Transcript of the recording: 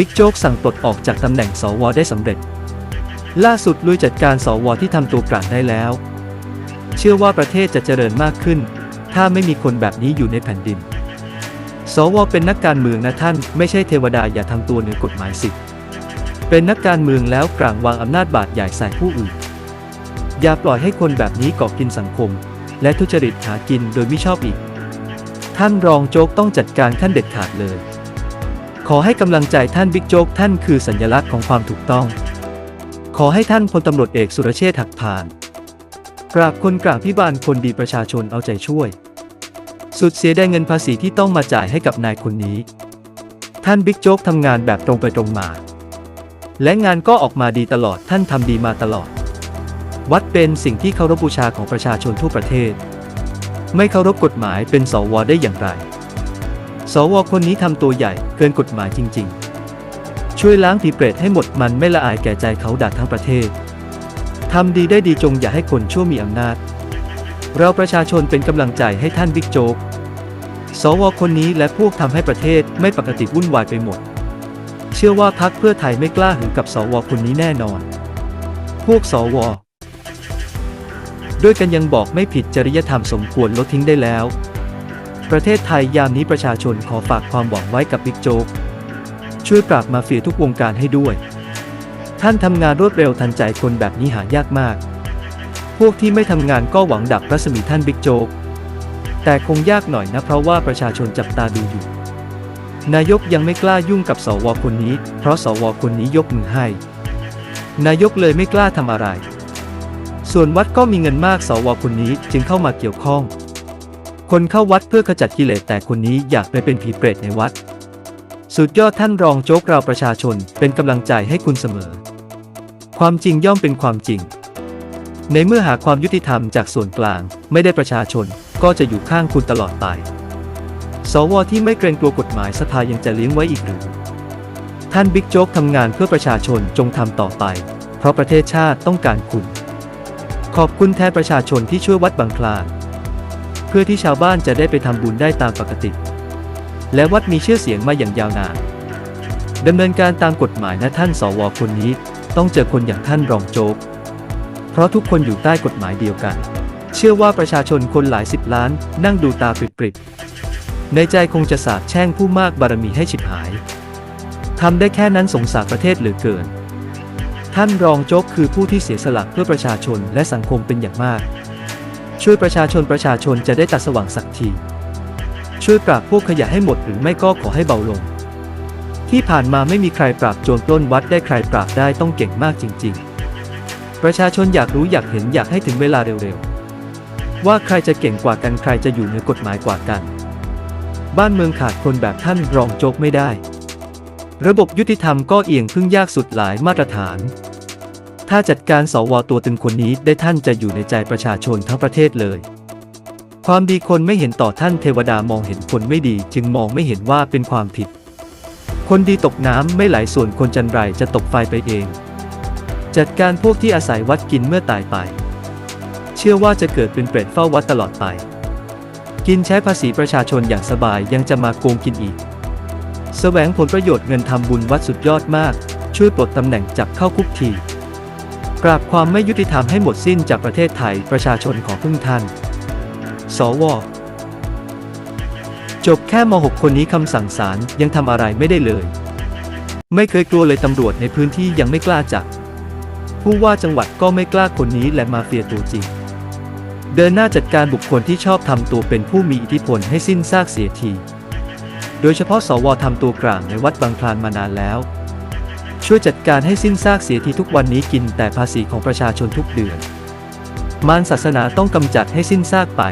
บิ๊กโจ๊กสั่งปลดออกจากตำแหน่งสวได้สำเร็จ ล่าสุดลุยจัดการสวที่ทำตัวกลางได้แล้ว เชื่อว่าประเทศจะเจริญมากขึ้น ถ้าไม่มีคนแบบนี้อยู่ในแผ่นดิน สวเป็นนักการเมืองนะท่าน ไม่ใช่เทวดาอย่าทำตัวเหนือกฎหมายสิเป็นนักการเมืองแล้วกลางวางอำนาจบาดใหญ่ใส่ผู้อื่น อย่าปล่อยให้คนแบบนี้ก่อกินสังคม และทุจริตหากินโดยไม่ชอบอีก ท่านรองโจ๊กต้องจัดการท่านเด็ดขาดเลย ขอให้กำลังใจท่านบิ๊กโจ๊กท่านคือสัญลักษณ์ของความถูกต้อง ขอให้ท่านพลตำรวจเอกสุรเชษฐ์หักพาน กราบคนกราบพิบาลคนดีประชาชนเอาใจช่วย สุดเสียได้เงินภาษีที่ต้องมาจ่ายให้กับนายคนนี้ ท่านบิ๊กโจ๊กทำงานแบบตรงไปตรงมา และงานก็ออกมาดีตลอดท่านทำดีมาตลอด วัดเป็นสิ่งที่เคารพบูชาของประชาชนทั่วประเทศ ไม่เคารพกฎหมายเป็นสวได้อย่างไร สวคนนี้ทำตัวใหญ่เกินกฎหมายจริง ๆ ช่วยล้างผีเปรตให้หมดมันไม่ละอายแก่ใจเขาด่าทั้งประเทศทำดีได้ดีจงอย่าให้คนชั่วมีอำนาจ เราประชาชนเป็นกำลังใจให้ท่านบิ๊กโจ๊ก สวคนนี้และพวกทำให้ประเทศไม่ปกติวุ่นวายไปหมด เชื่อว่าพักเพื่อไทยไม่กล้าหือกับสวคนนี้แน่นอน พวกสวด้วยกันยังบอกไม่ผิดจริยธรรมสมควรลดทิ้งได้แล้ว ประเทศไทยยามนี้ประชาชนขอฝากความหวังไว้กับบิ๊กโจ๊ก ช่วยปราบมาเฟียทุกวงการให้ด้วย ท่านทำงานรวดเร็วทันใจคนแบบนี้หายากมาก พวกที่ไม่ทำงานก็หวังดับรัศมีท่านบิ๊กโจ๊ก แต่คงยากหน่อยนะเพราะว่าประชาชนจับตาดูอยู่ นายกยังไม่กล้ายุ่งกับสวคนนี้ เพราะสวคนนี้ยกมือให้ นายกเลยไม่กล้าทำอะไร ส่วนวัดก็มีเงินมากสวคนนี้จึงเข้ามาเกี่ยวข้อง คนเข้าวัดเพื่อขจัดกิเลสแต่คนนี้อยากไปเป็นผีเปรตในวัด สุดยอดท่านรองโจ๊กเราประชาชนเป็นกำลังใจให้คุณเสมอ ความจริงย่อมเป็นความจริง ในเมื่อหาความยุติธรรมจากส่วนกลางไม่ได้ประชาชนก็จะอยู่ข้างคุณตลอดไป สวที่ไม่เกรงกลัวกฎหมายสภายังจะเลี้ยงไว้อีกหรือ ท่านบิ๊กโจ๊กทำงานเพื่อประชาชนจงทำต่อไป เพราะประเทศชาติต้องการคุณ ขอบคุณแทนประชาชนที่ช่วยวัดบางคลาน เพื่อที่ชาวบ้านจะได้ไปทำบุญได้ตามปกติ และวัดมีชื่อเสียงมาอย่างยาวนานดำเนินการตามกฎหมายนะท่านสวคนนี้ ต้องเจอคนอย่างท่านรองโจ๊ก เพราะทุกคนอยู่ใต้กฎหมายเดียวกัน เชื่อว่าประชาชนคนหลายสิบล้าน นั่งดูตาปริบๆในใจคงจะสาบแช่งผู้มากบารมีให้ฉิบหายทำได้แค่นั้นสงสารประเทศเหลือเกิน ท่านรองโจ๊กคือผู้ที่เสียสละเพื่อประชาชนและสังคมเป็นอย่างมาก ช่วยประชาชนประชาชนจะได้ตัดสว่างสักที ช่วยปราบพวกขยะให้หมดหรือไม่ก็ขอให้เบาลง ที่ผ่านมาไม่มีใครปราบโจรปล้นวัดได้ใครปราบได้ต้องเก่งมากจริง ๆ ประชาชนอยากรู้อยากเห็นอยากให้ถึงเวลาเร็วๆ ว่าใครจะเก่งกว่ากันใครจะอยู่เหนือกฎหมายกว่ากัน บ้านเมืองขาดคนแบบท่านรองโจกไม่ได้ ระบบยุติธรรมก็เอียงพึ่งยากสุดหลายมาตรฐาน ถ้าจัดการสวตัวตึงคนนี้ได้ท่านจะอยู่ในใจประชาชนทั้งประเทศเลย ความดีคนไม่เห็นต่อท่านเทวดามองเห็นคนไม่ดีจึงมองไม่เห็นว่าเป็นความผิด คนดีตกน้ำไม่ไหลส่วนคนจันไรจะตกไฟไปเอง จัดการพวกที่อาศัยวัดกินเมื่อตายไป เชื่อว่าจะเกิดเป็นเปรตเฝ้าวัดตลอดไป กินใช้ภาษีประชาชนอย่างสบายยังจะมาโกงกินอีกแสวงผลประโยชน์เงินทำบุญวัดสุดยอดมาก ช่วยปลดตำแหน่งจับเข้าคุกที ปราบความไม่ยุติธรรมให้หมดสิ้นจากประเทศไทยประชาชนขอพึ่งท่าน สว จบแค่ม .6 คนนี้คำสั่งศาลยังทำอะไรไม่ได้เลย ไม่เคยกลัวเลยตำรวจในพื้นที่ยังไม่กล้าจับผู้ว่าจังหวัดก็ไม่กล้าคนนี้และมาเฟียตัวจริง เดินหน้าจัดการบุคคลที่ชอบทำตัวเป็นผู้มีอิทธิพลให้สิ้นซากเสียที โดยเฉพาะสวทำตัวกลางในวัดบางคลานมานานแล้ว ช่วยจัดการให้สิ้นซากเสียทีทุกวันนี้กินแต่ภาษีของประชาชนทุกเดือน มารศาสนาต้องกำจัดให้สิ้นซากไป